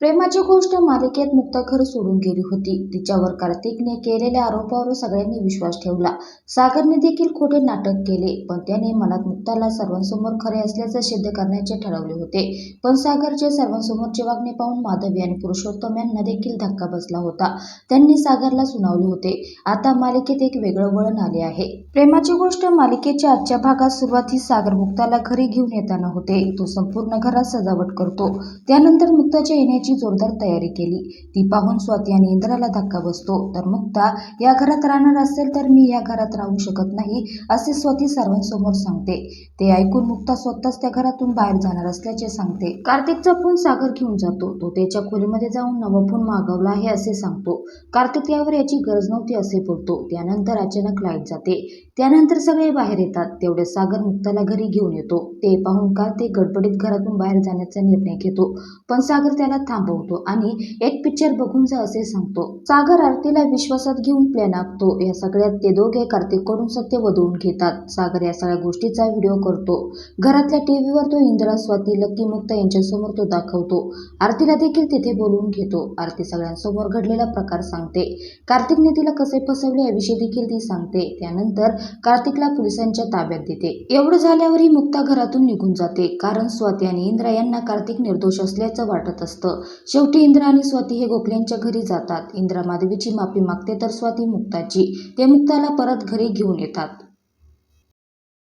प्रेमाची गोष्ट मालिकेत मुक्ता घर सोडून गेली होती. तिच्यावर कार्तिकने केलेल्या आरोपावर सगळ्यांनी विश्वास ठेवला. सागरने देखील खोटे नाटक केले पण त्याने मनात मुक्ताला सर्वांसमोर खरे असल्याचं सिद्ध करण्याचे ठरवले होते. पण सागरचे सर्वांसमोरचे वागणे पाहून माधवी आणि पुरुषोत्तम यांना देखील धक्का बसला होता. त्यांनी सागरला सुनावले होते. आता मालिकेत एक वेगळं वळण आले आहे. प्रेमाची गोष्ट मालिकेच्या आजच्या भागात सुरुवाती सागर मुक्ताला घरी घेऊन येताना होते. तो संपूर्ण घरात सजावट करतो. त्यानंतर मुक्ताच्या येण्याची जोरदार तयारी केली. ती पाहून स्वाती आणि इंद्राला धक्का बसतो. तर मुक्ता या घरात राहणार असेल तर मी या घरात राहू शकत नाही असे स्वाती सर्वांसमोर सांगते. ते ऐकून मुक्ता स्वतःच त्या घरातून बाहेर जाणार असल्याचे सांगते. कार्तिकचा फोन सागर घेऊन जातो. तो त्याच्या खोलीमध्ये जाऊन नवा फोन मागवला आहे असे सांगतो. कार्तिक यावर याची गरज नव्हती असे बोलतो. त्यानंतर अचानक लाइट जाते. त्यानंतर सगळे बाहेर येतात. तेवढे सागर मुक्ताला घरी घेऊन येतो. ते पाहून कार्तिक गडबडीत घरातून बाहेर जाण्याचा निर्णय घेतो. पण सागर त्याला थांबवतो आणि एक पिक्चर बघून जा असे सांगतो. सागर आरतीला विश्वासात घेऊन प्लॅन आखतो. या सगळ्यात ते दोघे कार्तिककडून सत्य वधवून घेतात. सागर या सगळ्या गोष्टीचा व्हिडिओ करतो. घरातल्या टीव्हीवर तो इंदिरा स्वाती लक्की मुक्ता यांच्यासमोर तो दाखवतो. आरतीला देखील तिथे बोलवून घेतो. आरती सगळ्यांसमोर घडलेला प्रकार सांगते. कार्तिकने तिला कसे फसवले याविषयी देखील ती सांगते. त्यानंतर कार्तिकला पोलिसांच्या ताब्यात देते. एवढं झाल्यावरही मुक्ता घरातून निघून जाते. कारण स्वाती आणि इंद्रा यांना कार्तिक निर्दोष असल्याचं वाटत असतं. शेवटी इंद्रा आणि स्वाती हे गोखल्यांच्या घरी जातात. इंद्रा माधवीची माफी मागते तर स्वाती मुक्ताची. ते मुक्ताला परत घरी घेऊन येतात.